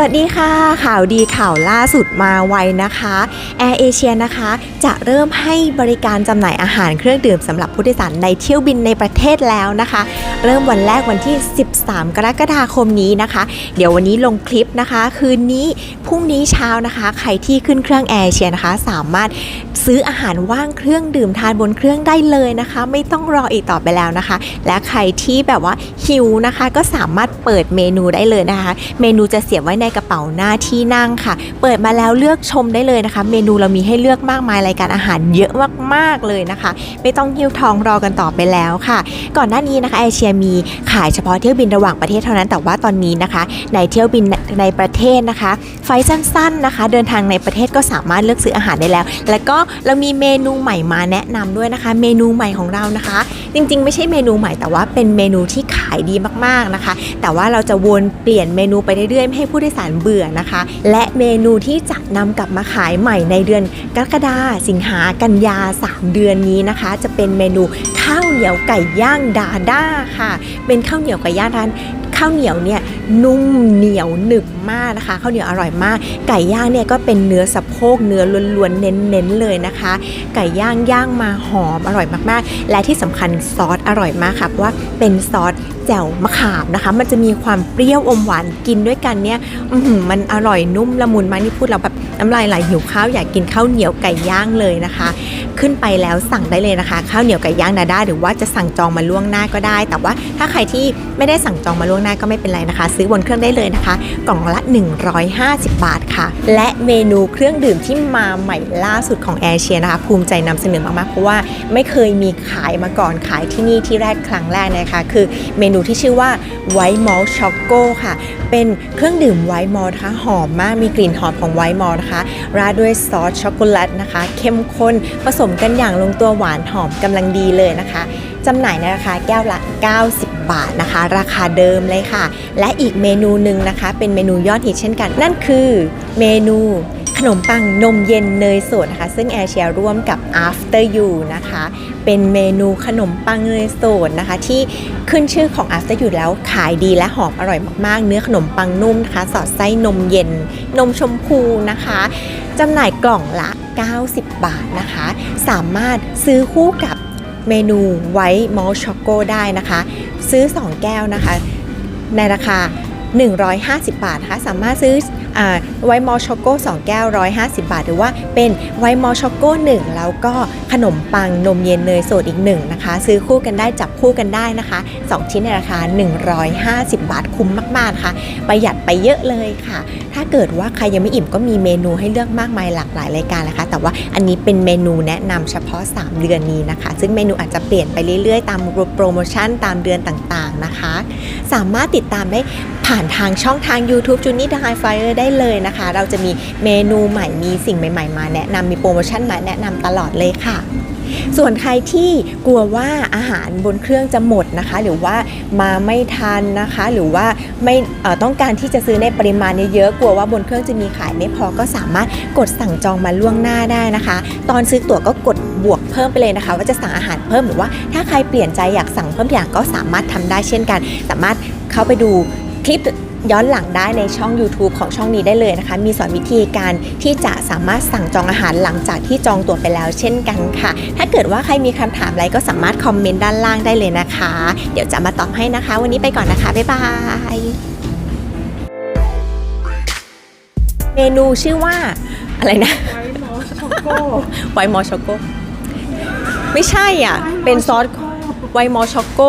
สวัสดีค่ะ ข่าวดีข่าวล่าสุดมาไวนะคะแอร์เอเชียนะคะ จะเริ่มให้บริการจำหน่ายอาหารเครื่องดื่มสำหรับผู้โดยสารในเที่ยวบินในประเทศแล้วนะคะ เริ่มวันแรกวันที่ 13 กรกฎาคมนี้นะคะ เดี๋ยววันนี้ลงคลิปนะคะ คืนนี้พรุ่งนี้เช้านะคะ ใครที่ขึ้นเครื่องแอร์เอเชียนะคะ สามารถซื้ออาหารว่างเครื่องดื่มทานบนเครื่องได้เลยนะคะ ไม่ต้องรออีกต่อไปแล้วนะคะ และใครที่แบบว่าหิวนะคะ ก็สามารถเปิดเมนูได้เลยนะคะ เมนูจะเสียบไว้ในกระเป๋าหน้าที่นั่งค่ะ เปิดมาแล้วเลือกชมได้เลยนะคะ เมนูเรามีให้เลือกมากมายรายการอาหารเยอะมากๆเลยนะคะ ไม่ต้องหิ้วทองรอกันต่อไปแล้วค่ะ ก่อนหน้านี้นะคะเอเชียมีขายเฉพาะเที่ยวบินระหว่างประเทศเท่านั้นแต่ว่าตอนนี้นะคะ ในเที่ยวบินในประเทศนะคะ ไฟสั้นๆนะคะ เดินทางในประเทศก็สามารถเลือกซื้ออาหารได้แล้ว แล้วก็เรามีเมนูใหม่มาแนะนำด้วยนะคะ เมนูใหม่ของเรานะคะ จริงๆ ไม่ใช่เมนูใหม่แต่ว่าเป็นเมนูที่ขายดีมากๆนะคะ แต่ว่าเราจะวนเปลี่ยนเมนูไปเรื่อยๆให้ผู้โดยสารเบื่อนะคะ และเมนูที่จะนำกลับมาขายใหม่ในเดือนกรกฎาสิงหากันยา 3 เดือนนี้นะคะ จะเป็นเมนูข้าวเหนียวไก่ย่างดาด้าค่ะ เป็นข้าวเหนียวไก่ย่างร้าน ข้าวเหนียวเนี่ยนุ่มเหนียวหนึบมากนะคะข้าวเหนียวอร่อยมาก ไก่ย่างเนี่ยก็เป็นเนื้อสะโพกเนื้อล้วนๆเน้นๆเลยนะคะ ไก่ย่างย่างมาหอมอร่อยมากๆ และที่สำคัญซอสอร่อยมากค่ะเพราะว่าเป็นซอสแจ่วมะขามนะคะ มันจะมีความเปรี้ยวอมหวานกินด้วยกันเนี่ยมันอร่อยนุ่มละมุนมากนี่พูดแล้วแบบน้ำลายไหลหิวข้าวอยากกินข้าวเหนียวไก่ย่างเลยนะคะ ขึ้นไปแล้วสั่งได้เลยนะคะ ข้าวเหนียวไก่ย่างนาด้าหรือว่าจะสั่งจองมาล่วงหน้าก็ได้ แต่ว่าถ้าใครที่ไม่ได้สั่งจองมาล่วงหน้าก็ไม่เป็นไรนะคะ ซื้อบนเครื่องได้เลยนะคะ กล่องละ 150 บาทค่ะ และเมนูเครื่องดื่มที่มาใหม่ล่าสุดของแอร์เชียนะคะภูมิใจนำเสนอมากๆเพราะว่าไม่เคยมีขายมาก่อนขายที่นี่ที่แรกครั้งแรกนะคะ คือเมนูที่ชื่อว่าไวท์มอลช็อกโก้ค่ะ เป็นเครื่องดื่มไวท์มอลนะคะหอมมากมีกลิ่นหอมของไวท์มอลนะคะราดด้วยซอสช็อกโกแลตนะคะ เข้มข้นผสมกันอย่างลงตัวหวานหอมกำลังดีเลยนะคะจำหน่ายในราคาแก้วละ 90 บาทนะคะ ราคาเดิมเลยค่ะ และอีกเมนูหนึ่งนะคะ เป็นเมนูยอดฮิตเช่นกัน นั่นคือเมนูขนมปังนมเย็นเนยสดนะคะ ซึ่งแอร์เชียร่วมกับ After You นะคะ เป็นเมนูขนมปังเนยสดนะคะ ที่ขึ้นชื่อของ After You แล้วขายดีและหอมอร่อยมากๆ เนื้อขนมปังนุ่มนะคะ สอดไส้นมเย็น นมชมพูนะคะจำหน่ายกล่องละ 90 บาทนะคะ สามารถซื้อคู่กับเมนูไวท์มอลช็อกโกได้นะคะ ซื้อ 2 แก้วนะคะ ในราคา 150 บาทนะคะสามารถซื้อ ไวท์มอลช็อกโก้2แก้ว 150 บาท หรือว่าเป็นไวท์มอลช็อกโก้1แล้วก็ขนมปังนมเย็นเนยสดอีก1นะคะ ซื้อคู่กันได้จับคู่กันได้นะคะ 2 ชิ้นในราคา 150 บาทคุ้มมากๆค่ะ ประหยัดไปเยอะเลยค่ะ ถ้าเกิดว่าใครยังไม่อิ่มก็มีเมนูให้เลือกมากมายหลากหลายรายการนะคะ แต่ว่าอันนี้เป็นเมนูแนะนำเฉพาะ 3 เดือนนี้นะคะ ซึ่งเมนูอาจจะเปลี่ยนไปเรื่อยๆ ตามโปรโมชั่นตามเดือนต่างๆนะคะ สามารถติดตามได้ผ่านทางช่องทาง YouTube จูนี่ไฮไฟเออร์ได้เลยนะคะ เราจะมีเมนูใหม่มีสิ่งใหม่ ๆ มาแนะนำมีโปรโมชั่นมาแนะนำตลอดเลยค่ะ ส่วนใครที่กลัวว่าอาหารบนเครื่องจะหมดนะคะ หรือว่ามาไม่ทันนะคะ หรือว่าไม่ต้องการที่จะซื้อในปริมาณเยอะๆกลัวว่าบนเครื่องจะมีขายไม่พอก็สามารถกดสั่งจองมาล่วงหน้าได้นะคะ ตอนซื้อตั๋วก็กดบวกเพิ่มไปเลยนะคะ ว่าจะสั่งอาหารเพิ่มหรือว่าถ้าใครเปลี่ยนใจอยากสั่งเพิ่มอย่างก็สามารถทำได้เช่นกัน สามารถเข้าไปดูคลิป ย้อนหลังได้ในช่อง YouTube ของช่องนี้ได้เลยนะคะ มีสอนวิธีการที่จะสามารถสั่งจองอาหารหลังจากที่จองตั๋วไปแล้วเช่นกันค่ะ ถ้าเกิดว่าใครมีคำถามอะไรก็สามารถคอมเมนต์ด้านล่างได้เลยนะคะ เดี๋ยวจะมาตอบให้นะคะ วันนี้ไปก่อนนะคะ บ๊ายบายเมนูชื่อว่าอะไรนะไวท์มอสช็อกโกไวท์มอช็อกโกไม่ใช่อะ เป็นซอสไวท์มอช็อกโก